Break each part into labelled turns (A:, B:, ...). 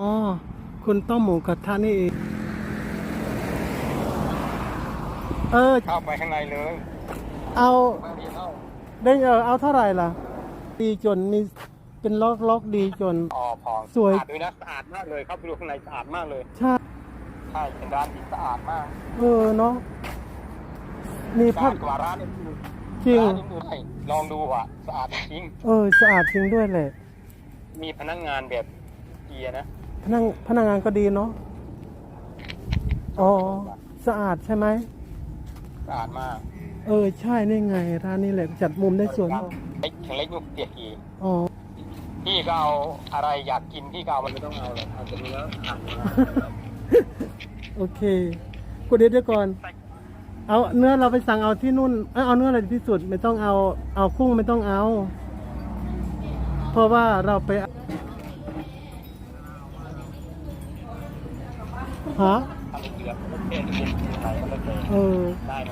A: อ๋อ คุณต้มหมูกระทะนี่เอง เออ
B: เข้าไปข้างในเลย
A: เอา
B: ไม่มีเข้า
A: ได้เออเอาเท่าไหร่ล่ะ ดีจนมีเป็นล็อกล็อกดีจน
B: อ๋อพอ
A: สวย
B: สะอาดด้วยนะสะอาดมากเลยเข้าไปดูข้างในสะอาดมากเลย
A: ใช่
B: ใช่เป็นร้านที่สะอาดมาก
A: เออเนาะมี
B: สะ
A: พั
B: อา
A: ด
B: ดกว่าร้านอื่น
A: จริง
B: ร้านอื่นๆให้ลองดูอะสะอาดจริง
A: เออสะอาดจริงด้วยแหละ
B: มีพนักงานแบบเกียร์นะ
A: พนักพนักงานก็ดีเนาะอ๋อสะอาดใช่ไหม
B: สะอาดมาก
A: เออใช่นี่ไงร้านนี้แหละจัดมุมได้สวยมาก
B: เล็กถึงเล็กยุกเตียกี
A: อ๋อ
B: พี่ก็เอาอะไรอยากกินพี่ก็เอามันไม่ต้องเอาเลยเอาแต่เนื้อหักมา
A: โอเคกูเดี๋ยวเดี๋ยวก่อน เอาเนื้อเราไปสั่งเอาที่นู่นเอ้ยเอาเนื้ออะไรที่สุดไม่ต้องเอาเอากุ้งไม่ต้องเอา เพราะว่าเราไป ฮะ
B: ทำเดือดมันเป็นเดือดไหนก็เลย
A: เออ
B: ได้ไหม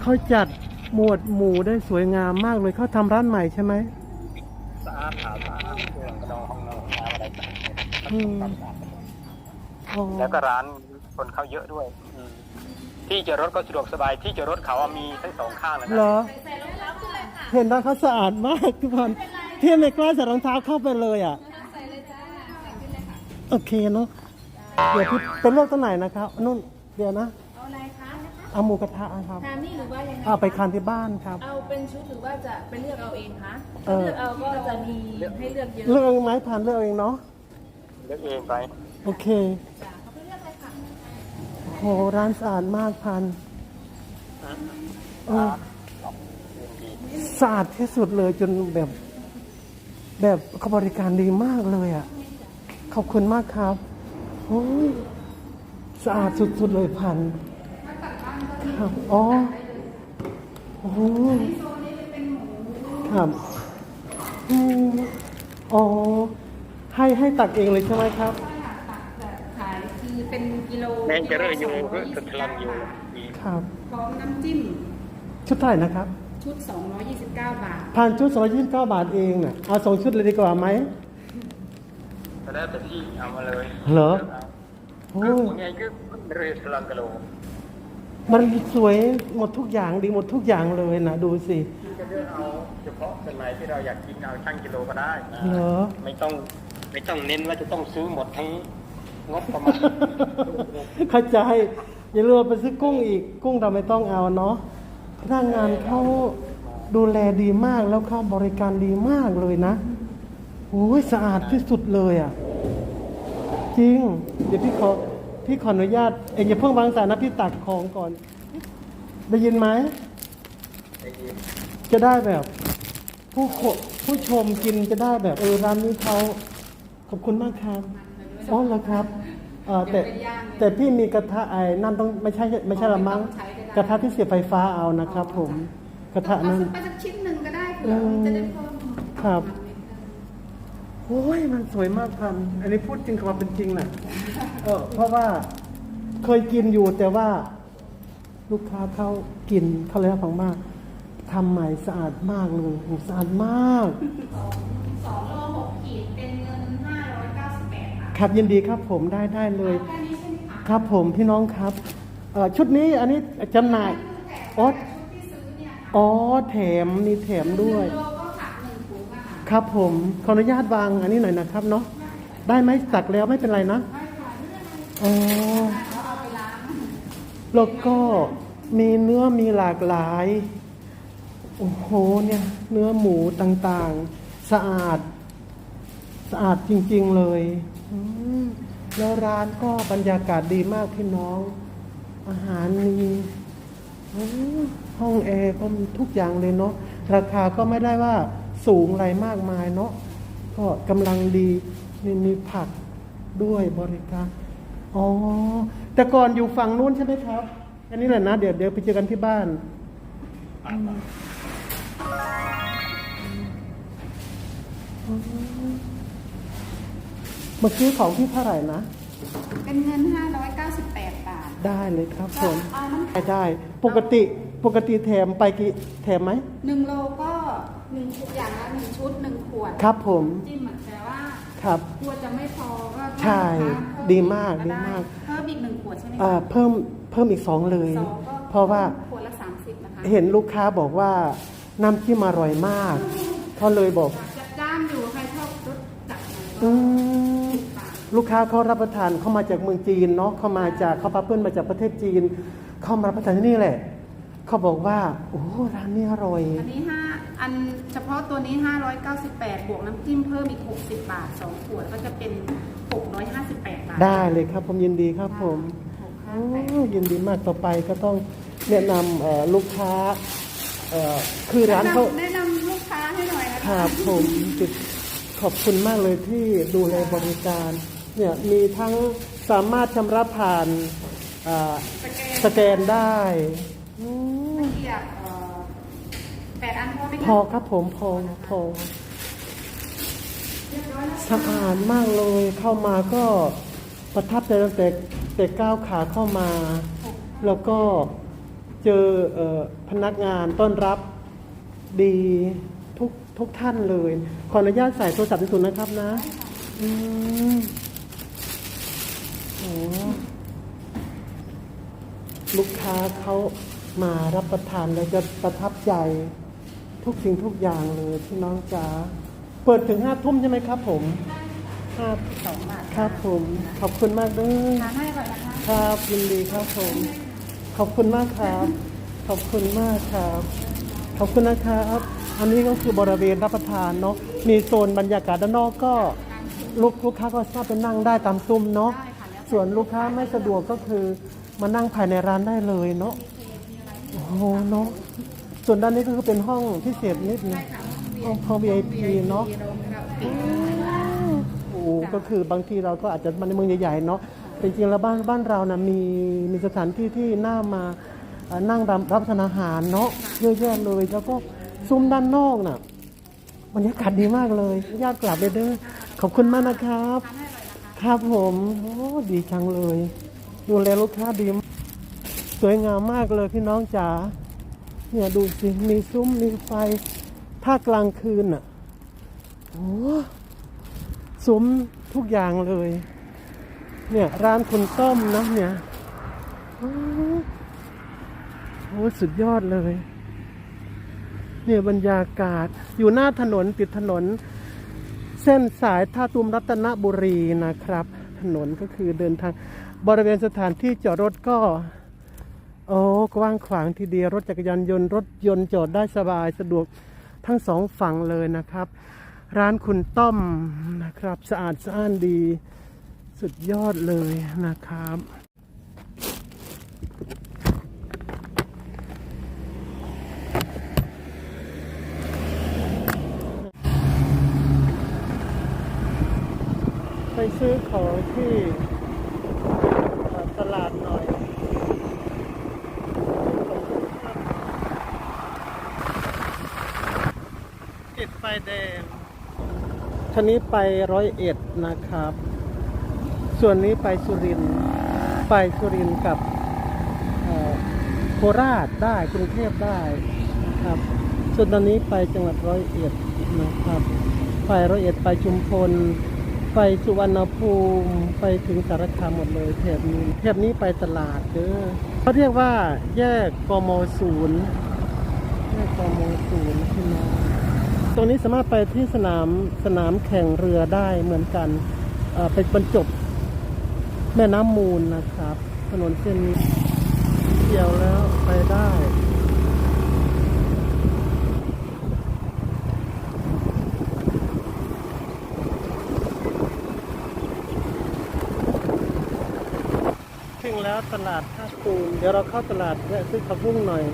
A: เขาจัดหมวดหมู่ได้สวยงามมากเลยเขาทำร้านใหม่ใช่ไหม
B: สะอาดขาวสะอาดเครื่องกระดองห้องนอนน้ำอะไรต่าง
A: อืม
B: ๆ
A: อ๋อ
B: แล้วก็ร้านคนเข้าเยอะด้วยอืมที่จอดรถก็สะดวกสบายที่จอดรถเขาอะมีทั้งสองข้างเลยนะ
A: เหรอเห็นร้านเขาสะอาดมากทุกคนที่ไม่กล้าใส่รองเท้าเข้าไปเลยอะโอเคเนาะ เดี๋ยวพี่เป็นเลือกตัวไหนนะครับนุ่นเดี๋ยวนะ
C: เอาอะไรคะ
A: เอาหมูกระทะครับ
C: ทานนี่หรือว่ายังไง
A: เอาไปทานที่บ้านครับ
C: เอาเป็นชุดหรือว่าจะไปเลือกเอาเองคะ
A: เออ
C: เลือกเอาก็จะมีให้เลือกเยอะ
A: เลือกเองไหมทานเลือกเองเนาะ
B: เลือกเองไป
A: โอเค
C: จ้ะเขาไปเลือกเลยค่ะ
A: โหร้านสะอาดมากพันเออสะอาดที่สุดเลยจนแบบ แบบเขาบริการดีมากเลยอะขอบคุณมากครับ โอ้ยสะอาดสุดๆเลยพันครับอ๋อโอ้โหครับอืมอ๋อให้ให้ตักเองเลยใช่ไหมครับ
C: ขายคือเป็นกิโล
B: แมงจะเรื่อยอยู่เพื่อสุดพลังอยู่มี
A: ครับ
C: พร้อมน้ำจิ้ม
A: ชุดเท่าไหร่นะครับ
C: ชุด 229 บาท
A: ผ่านชุด229 บาทเองน่ะเอาสองชุดเลยดีกว่าไหม
B: ก็ได้แต่ที่เอามาเลย
A: เหรอ
B: โอ้
A: โอ้
B: ยไงก็เรื่อยพลังกิโล
A: มันสวยหมดทุกอย่างดีหมดทุกอย่างเลยนะดูสิ
B: ที่จะเลือกเอาเฉพาะเป็นไหนที่เราอยากกินเอาช่างกิโลก็ได้นะ
A: เหรอ
B: ไม่ต้องไม่ต้องเน้นว่าจะต้องซื้อหมดทั้งงบประมาณ
A: เข้าใจ อย่าลืมไปซื้อกุ้งอีก กุ้งเราไม่ต้องเอาเนาะพนักงานเขาดูแลดีมากแล้วเขาบริการดีมากเลยนะ โอ้ยสะอาดที่สุดเลยอะ จริง เดี๋ยวพี่ขอพี่ขออนุญาตเองอย่าเพิ่งวางสายนะพี่ตักของก่อน ได้ยินไหมจะได้แบบ ผู้ขผู้ชมกินจะได้แบบเออร้านนี้เขาขอบคุณมากครับอ๋อเหรอครับเออแต่แต่พี่มีกระทะไอ้นั่นต้องไม่ใช่ไม่ใช่ละมั้งกระทะที่เสียบไฟฟ้าเอานะครับ ผมกระทะ
C: เอา
A: นั้น
C: สักไปสักชิ้นหนึ่งก็ได้เผื่อมันจะได้เพิ่ม
A: ครับ โอ้ยมันสวยมากพัน อันนี้พูดจริงกับว่าเป็นจริงน่ะเออเพราะว่าเคยกินอยู่แต่ว่า ลูกค้าเขากินเขาเลยฟังมากทำใหม่สะอาดมากเลยโอ้สะอาดมาก
C: 2โล6ขีดเป็นเงิน598บาท
A: ครับยินดีครับผมได้ได้เลย
C: แค่นี้ใช่ไหมคะ
A: ครับผมพี่น้องครับเอ่อชุดนี้อันนี้จำหน่ายอ๋อ
C: ชุดที่ซื้อเนี่ยค่ะ
A: อ๋อแถมมีแถมด้วย
C: โลก็หักหนึ่งถุงอะ ค
A: รับผมขออนุญาตวางอันนี้หน่อยนะครับเนาะได้ไหมตักแล้วไม่เป็นไรนะโอ๋อแล้วก็มีเนื้อมีหลากหลาย โอ้โหเนี่ยเนื้อหมูต่างๆ สะอาด สะอาดจริงๆเลยแล้วร้านก็บรรยากาศดีมากพี่น้อง อาหารมีห้องแอร์ก็มีทุกอย่างเลยเนาะราคาก็ไม่ได้ว่า สูงอะไรมากมายเนาะก็กำลังดีมีมีผักด้วยบริการอ๋อแต่ก่อนอยู่ฝั่งนู้นใช่ไหมครับอันนี้แหละนะ เดี๋ยวเดี๋ยวไปเจอกันที่บ้านเมื่อกี้ของที่เท่าไหร่นะ
C: เป็นเงิน 598 บาท
A: ได้เลยครับผ
C: ก็
A: ม
C: เอามัน
A: ได้ได้ ปกติ ปกติแถมไปกี่แถมไหม
C: หนึ่งโลก็หนึ่งชุดอย่างละหนึ่งชุดหนึ่งขวด
A: ครับผม
C: จิ้มเหมือนแต่ว่า
A: ครับ
C: กลัวจะไม่พอก็
A: ใช่
C: ถ้าเพิ่
A: ดีมาก
C: ก็
A: ดี
C: ได้
A: มาก
C: เพิ่มอีกหนึ่งขวดใช่ไหม
A: อ่า
C: คะ
A: เพิ่มเพิ่มอีกสองเลย
C: สองก็
A: เพราะว่า
C: ขวดละสามสิบนะคะ
A: เห็นลูกค้าบอกว่าน้ำจิ้มอร่อยมากเขาเลยบอก
C: จัดจ้านอยู่ใครชอบรสจัดหน่อยก็
A: อืม
C: ค่ะ
A: ลูกค้าเขารับประทานเข้ามาจากเมืองจีนเนาะเขามาจากเขาพาเพื่อนมาจากประเทศจีน เข้ามารับประทานที่นี่แหละ เขาบอกว่า โอ้ร้านนี้อร่อย
C: อันนี้ห้าอันเฉพาะตัวนี้ 598 บวกน้ำจิ้มเพิ่มอีก 60 บาท 2 ขวดก็จะเป็น 658 บาท
A: ได้เลยครับผมยินดีครับผม
C: 658
A: โอ้ยินดีมากต่อไปก็ต้องแนะนำเอ่อลูกค้าเอ่อคือร้านเขา
C: แนะนำลูกค้าให้หน่อยนะ
A: ค
C: คะ
A: รับผมจุดขอบคุณมากเลยที่ดูแลบริการเนี่ยมีทั้งสามารถชำระผ่านอ่า
C: สแกน
A: สแกนได้ อืม
C: ตะเกียบเอ่อแปดอันพอไหมคะ
A: พอครับผมพอพอ
C: เรียบร้อยแล้ว
A: สะอาดมากเลยเข้ามาก็ประทับใจตั้งแต่แต่ก้าวขาเข้ามา แล้วก็เจอเอ่อพนักงานต้อนรับดีทุกทุกท่านเลย ขออนุญาตใส่โทรศัพท์ในสุนนะครับนะ อืมโอ้ลูกค้าเขา มารับประทานแล้วจะประทับใจทุกสิ่งทุกอย่างเลยพี่น้องจ๋าเปิดถึงห้าทุ่มใช่ไหมครับ ผมห้า
C: สองบาท
A: ครับผม ขอบคุณมากเด้วย
C: ทานให้ก่อนนะคะ
A: ครับยินดีครับผม ขอบคุณมากครับ ขอบคุณมากครับ ขอบคุณนะครับ อันนี้ก็คือบริเวณรับประทานเนาะมีโซนบรรยากาศด้านนอกก็ลูกลูกค้าก็สามารถไปนั่งได้ตามซุ้มเนาะ
C: ได้ค่ะแล้ว
A: ส่วนลูกค้าไม่สะดวกก็คือมานั่งภายในร้านได้เลยเนาะ โอ้โหเนาะส่วนด้านนี้ก็คือเป็นห้องพิเศษนิดนึง
C: ใช่ค่ะ
A: ห้องห้อง VIP เนาะ
C: โรงคาราโอเกะ
A: โอ้ก็คือบางทีเราก็อาจจะมาในเมืองใหญ่ๆเนาะแต่จริงๆแล้วบ้านบ้านเรานะมีมีสถานที่ที่น่ามาเอ่อนั่งรับรับประทานอาหารเนาะเยอะแยะเลยแล้วก็ซุ้มด้านนอกน่ะบรรยากาศดีมากเลย ญาติกลับเลยเด้อขอบคุณมากนะครับ
C: ทานให้อร่อยนะคะ
A: ครับผม โอ้ดีจังเลย ดูแลลูกค้าดีมาก สวยงามมากเลยพี่น้องจ๋าเนี่ยดูสิ มีซุ้มมีไฟ ถ้ากลางคืนอะโอ้ซุ้มทุกอย่างเลย เนี่ยร้านคุณต้มนะเนี่ยโอ้สุดยอดเลย เนี่ยบรรยากาศอยู่หน้าถนนติดถนน เส้นสายท่าตูมรัตนบุรีนะครับ ถนนก็คือเดินทางบริเวณสถานที่จอดรถก็ โอ้กว้างขวางทีเดียวรถจักรยานยนต์รถยนต์จอดได้สบายสะดวกทั้งสองฝั่งเลยนะครับ ร้านคุณต้อมนะครับ สะอาดสะอ้านดี สุดยอดเลยนะครับ ไปซื้อของที่เอ่อตลาดหน่อยติดไฟแดง ท่านี้ไปร้อยเอ็ดนะครับ ส่วนนี้ไปสุรินทร์ไปสุรินทร์กับโคราชได้กรุงเทพได้นะครับ ส่วนตอนนี้ไปจังหวัดร้อยเอ็ดนะครับ ไปร้อยเอ็ดไปชุมพล ไปสุวรรณภูมิ ไปถึงสารคามหมดเลยแถบนี้แถบนี้ไปตลาดเด้อเขาเรียกว่าแยกกมศูนย์แยกกมศูนย์พี่น้อง ตรงนี้สามารถไปที่สนามสนามแข่งเรือได้เหมือนกันเอ่อไปบรรจบแม่น้ำมูลนะครับ ถนนเส้นนี้เกี่ยวแล้วไปได้ถึงแล้วตลาดท่าตูมเดี๋ยวเราเข้าตลาดแวะซื้อขับบุ้งหน่อย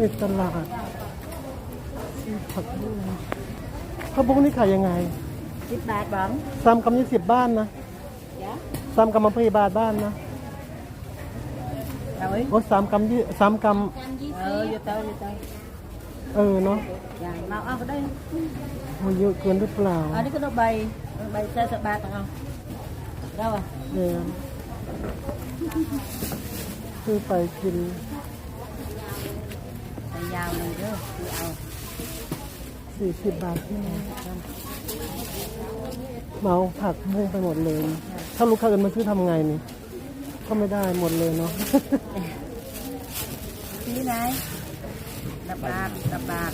A: นี่ตลาดซื้อผักบุ้งผักบุ้งนี่ขายยังไง
D: สิบบาทบ้าง
A: สามกำยี่สิบบ้านนะ
D: จ้ะ
A: สามกำมันพยาบาลบ้านนะ
D: เอาไว้
A: โอ้สามกำยี่สามก
D: เอออยู่เตาอยู่เตาำ
A: เออเนาะ
D: อย่างมาเอาก็ได้
A: โอ้เยอะเกินหรือเปล่า
D: อันนี้ก็ต้องใบใบใส่สิบบาทต้องเอาเราอะ
A: เนี่ยซื้อไปกิน
D: ไป ยาวเลยเด้อคือเอา
A: สี่สิบบาทที่ไหนเมาผักบุ้งไปหมดเลย ถ้าลูกค้าอื่นมาซื้อทำไงนี่ ก็ไม่ได้หมดเลยเนาะ
D: ที่ไหนดับบาทดับบาท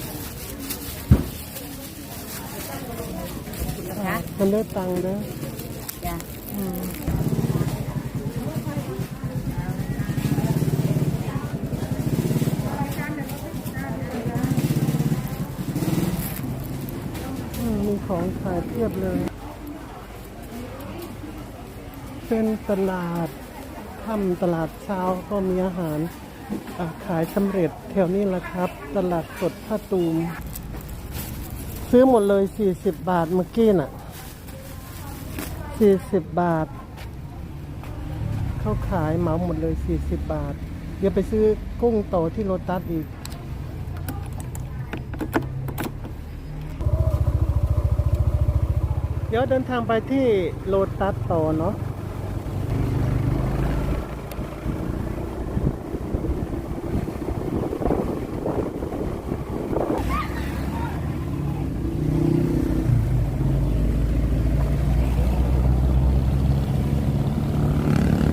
D: นะคะ
A: มันได้ตังค์เด้อ
D: จ้ะ
A: ของขายเพียบเลย เป็นตลาดค่ำตลาดเช้าก็มีอาหารขายสำเร็จแถวนี้แหละครับ ตลาดสดท่าตูม ซื้อหมดเลย 40 บาทเมื่อกี้น่ะ 40 บาท เขาขายเหมาหมดเลย 40 บาท เดี๋ยวไปซื้อกุ้งโตที่โลตัสอีก เดี๋ยวเดินทางไปที่โลตัสต่อเนาะ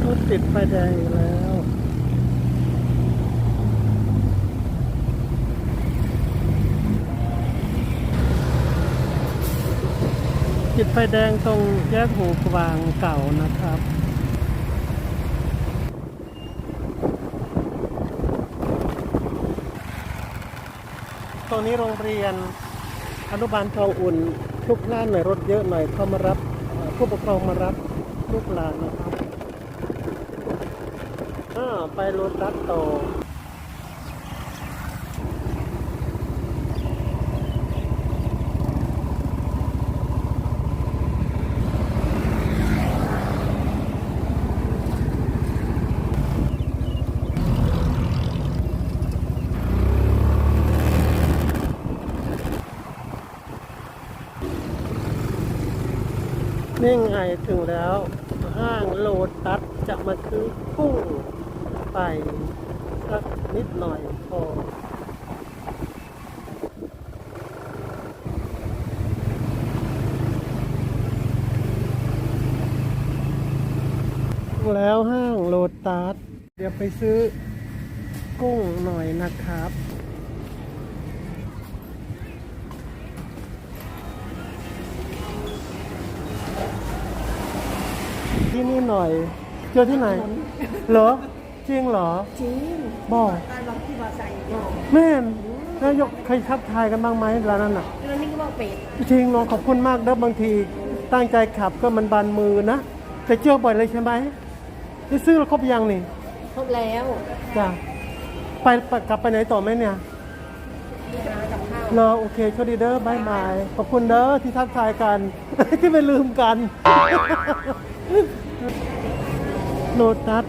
A: รถติดไฟแดงอีกแล้ว ติดไฟแดงตรงแยกหูกวางเก่านะครับตรงนี้โรงเรียนอนุบาลทองอุ่นทุกล้านหน่อยรถเยอะหน่อยเข้ามารับผู้ปกครองมารับลูกหลานนะครับอ่าไปโรตัสโตอ นี่ไงถึงแล้ว ห้างโลตัสจะมาซื้อกุ้งไปสักนิดหน่อยพอแล้วห้างโลตัส เดี๋ยวไปซื้อกุ้งหน่อยนะครับ ที่นี่หน่อย เจอที่ไหน เหรอ จริงเหรอ
D: จริง
A: บอก
D: ตอนลองที่ว่าใส่เนาะ
A: แม่นนายกใครทักทายกันบ้างไหมร้านนั้นอะ
D: แล้วนี่ก็ว่าเป็ด
A: จริงน้องขอบคุณมากเด้อบางที ตั้งใจขับก็มันบานมือนะ แต่เจอบ่อยเลยใช่ไหมได้ซื้อแล้วครบยังนี่
D: ครบแล้ว
A: จ้ะไปไปกลับไปไหนต่อไหมเนี่ย
D: นี่จะมากับข้าว
A: รอโอเคโชคดีเด้อบายบาย ขอบคุณเด้อที่ทักทายกัน ที่ไม่ลืมกัน โลตัส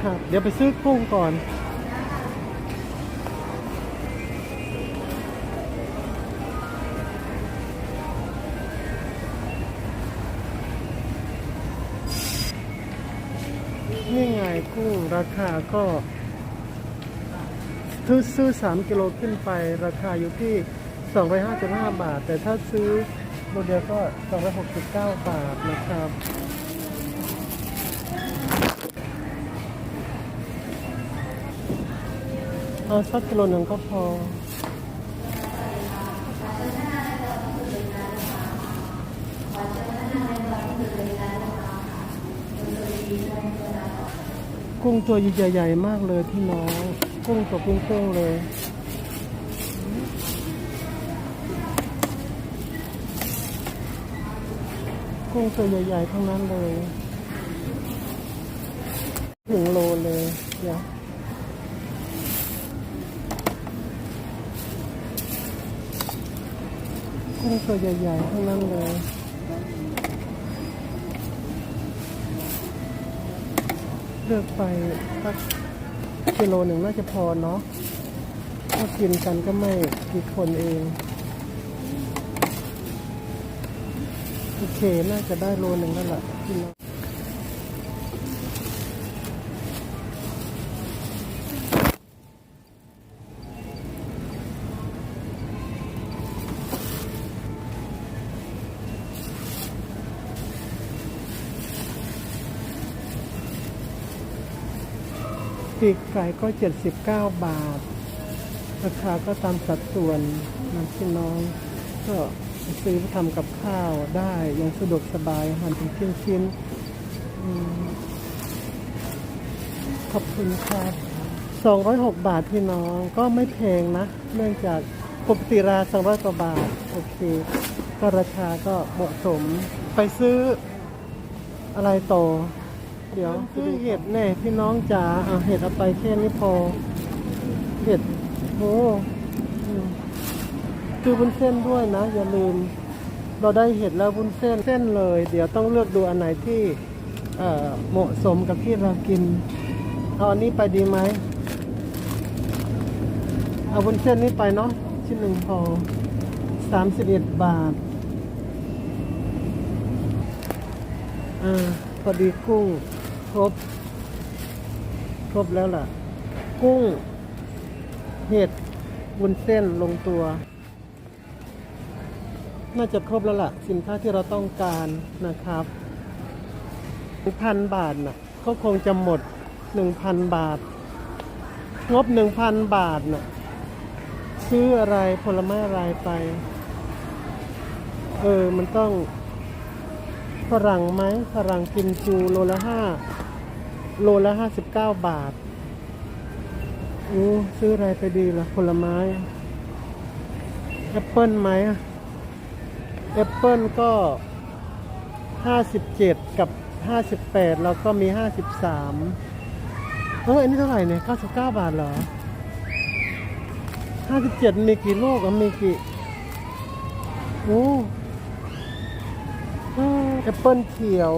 A: ครับ เดี๋ยวไปซื้อกุ้งก่อนนี่ไงกุ้งราคาก็ซื้อซื้อ 3 กิโลขึ้นไปราคาอยู่ที่ 255 บาท แต่ถ้าซื้อโมเดลก็ 269 บาทนะครับ เอาสักกิโลหนึ่งก็พอกุ้งตัวใหญ่ๆมากเลยพี่น้อง กุ้งตัวกุ้งๆเลย กุ้งตัวใหญ่ๆทั้งนั้นเลยหนึ่งโลเลยเดี๋ยว กุ้งตัวใหญ่ๆทั้งนั้นเลยเลือกไปสักกิโลหนึ่งน่าจะพอเนาะถ้ากินกันก็ไม่กี่คนเอง โอเค น่าจะได้โลหนึ่งแล้วล่ะพี่น้อง ปีกไก่ก็ 79 บาท ราคาก็ตามสัดส่วนนะพี่น้อง ก็ซื้อทำกับข้าวได้อย่างสะดวกสบายหั่นเป็นชิ้นๆขอบคุณครับ206 บาทพี่น้องก็ไม่แพงนะ เนื่องจากปกติรา200กว่าบาท โอเค ก็ราคาก็เหมาะสมไปซื้ออะไรต่อ เดี๋ยวซื้อเห็ดแน่พี่น้องจ๋าเอาเห็ดเอาไปแค่นี้พอ เห็ดโอ้คือบุญเส้นด้วยนะ อย่าลืม เราได้เห็ดแล้วบุญเส้นเส้นเลย เดี๋ยวต้องเลือกดูอันไหนที่เอ่อเหมาะสมกับที่เรากินเอาอันนี้ไปดีไหมเอาบุญเส้นนี้ไปเนาะชิ้นหนึ่งพอสามสิบเอ็ดบาทอ่าพอดีกุ้ง ครบ ครบแล้วล่ะ กุ้ง เห็ดวุ้นเส้นลงตัว น่าจะครบแล้วล่ะ สินค้าที่เราต้องการนะครับหนึ่งพันบาทน่ะก็คงจะหมดหนึ่งพันบาท งบหนึ่งพันบาทน่ะซื้ออะไรผลไม้อะไรไป เออ มันต้องฝรั่งไหมฝรั่งกินจูโลละห้า โลละห้าสิบเก้าบาทอู้ซื้ออะไรไปดีล่ะผลไม้แอปเปิลไหมแอปเปิลก็ห้าสิบเจ็ดกับห้าสิบแปดแล้วก็มีห้าสิบสามเอออันนี้เท่าไหร่เนี่ยเก้าสิบเก้าบาทเหรอห้าสิบเจ็ดมีกี่ลูกอะมีกี่โอ้แอปเปิลเขียว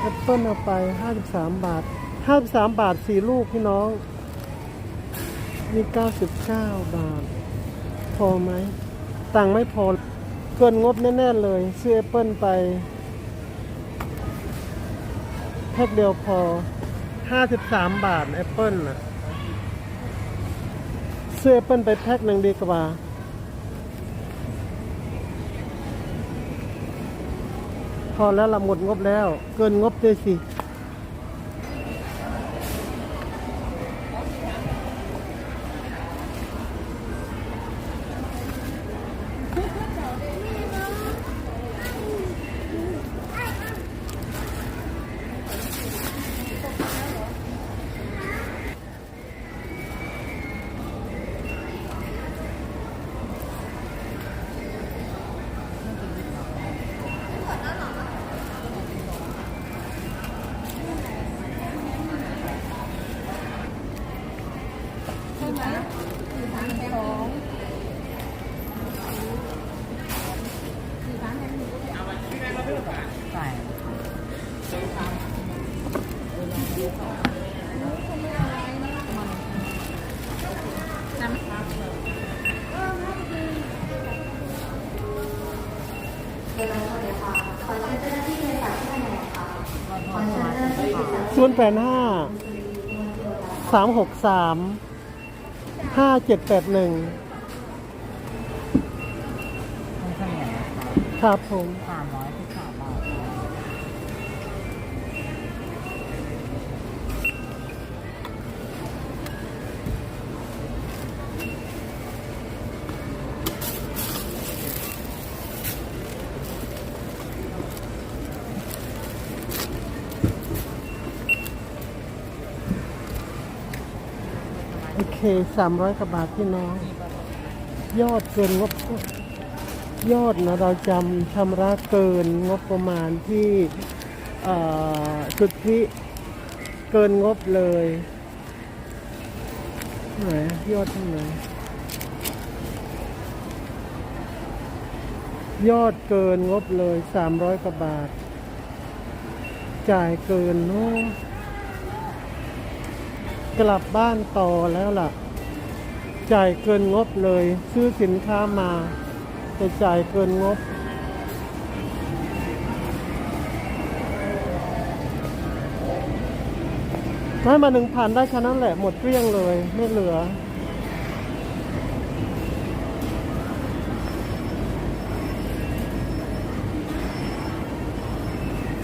A: แอปเปิลเอาไปห้าสิบสามบาทห้าสิบสามบาทสี่ลูกพี่น้อง มีเก้าสิบเก้าบาท พอไหม ตังไม่พอ เกินงบแน่ๆเลย ซื้อแอปเปิลไปแพ็คเดียวพอห้าสิบสามบาทแอปเปิลน่ะ ซื้อแอปเปิลไปแพ็คหนึ่งดีกว่า พอแล้วละหมดงบแล้ว เกินงบด้วยสิ ศูนย์แปดห้าสามหกสามห้าเจ็ดแปดหนึ่ง
D: มันเฉลี่ยนะคะ
A: ครับผม
D: สามร้อย
A: เคสามร้อยกว่าบาทพี่น้อง ยอดเกินงบยอดนะเราจำชำระเกินงบประมาณที่สุทธิเกินงบเลยไหนยอดเท่าไหร่ยอดเกินงบเลยสามร้อยกว่าบาท จ่ายเกินเนาะ กลับบ้านต่อแล้วล่ะ จ่ายเกินงบเลย ซื้อสินค้ามาแต่จ่ายเกินงบให้มาหนึ่งพันได้แค่นั้นแหละหมดเกลี้ยงเลย ไม่เหลือ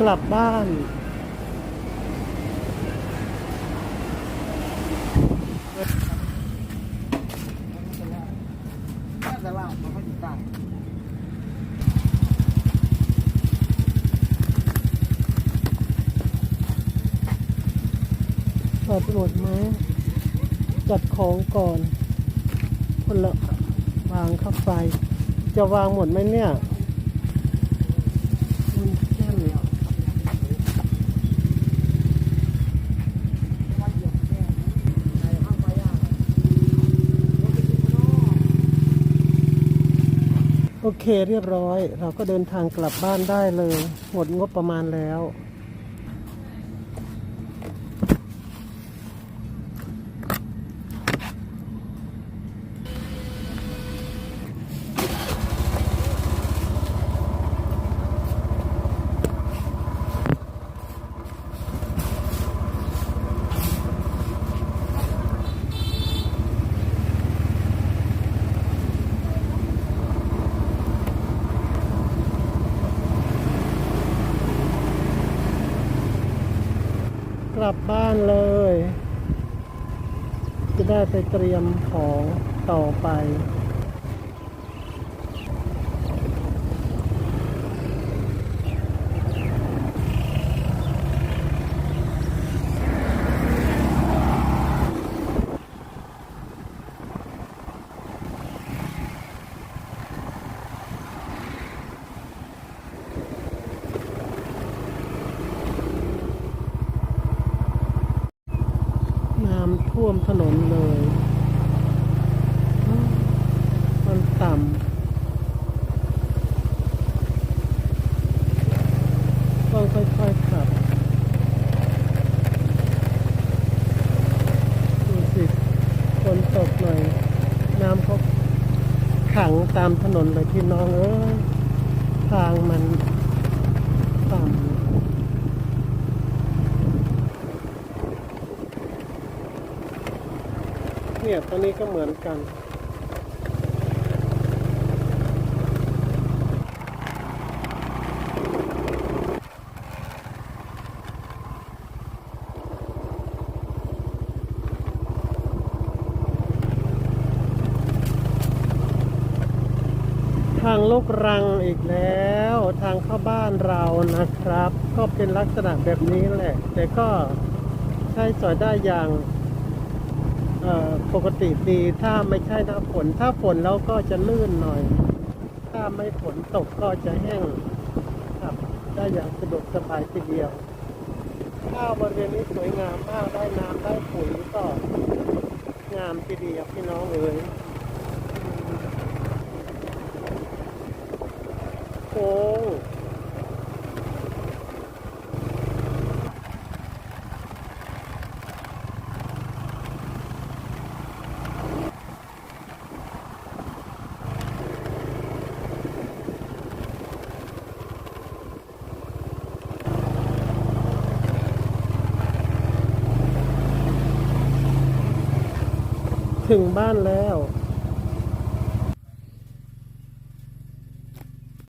A: กลับบ้าน หมดไหมจัดของก่อนคนละวางเข้าไป จะวางหมดไหมเนี่ยอืมแค่นี้โอเคเรียบร้อย เราก็เดินทางกลับบ้านได้เลย หมดงบประมาณแล้ว กลับบ้านเลย จะได้ไป เตรียมของต่อไป น้ำท่วมถนนเลยอ้าวมันต่ำต้องค่อยๆขับ ดูสิฝนตกหน่อย น้ำเขาขัง ตามถนนเลยพี่น้องเอ้ยทางมันต่ำเนี่ยตอนนี้ก็เหมือนกัน กรังอีกแล้วทางเข้าบ้านเรานะครับ ก็เป็นลักษณะแบบนี้แหละ แต่ก็ใช้สอยได้อย่างปกติดีถ้าไม่ใช่หน้าฝน ถ้าฝนแล้วก็จะลื่นหน่อย ถ้าไม่ฝนตกก็จะแห้งครับได้อย่างสะดวกสบายทีเดียว ข้าวบริเวณนี้สวยงามมากได้น้ำได้ปุ๋ยก็งามทีเดียวพี่น้องเอ๋ย โ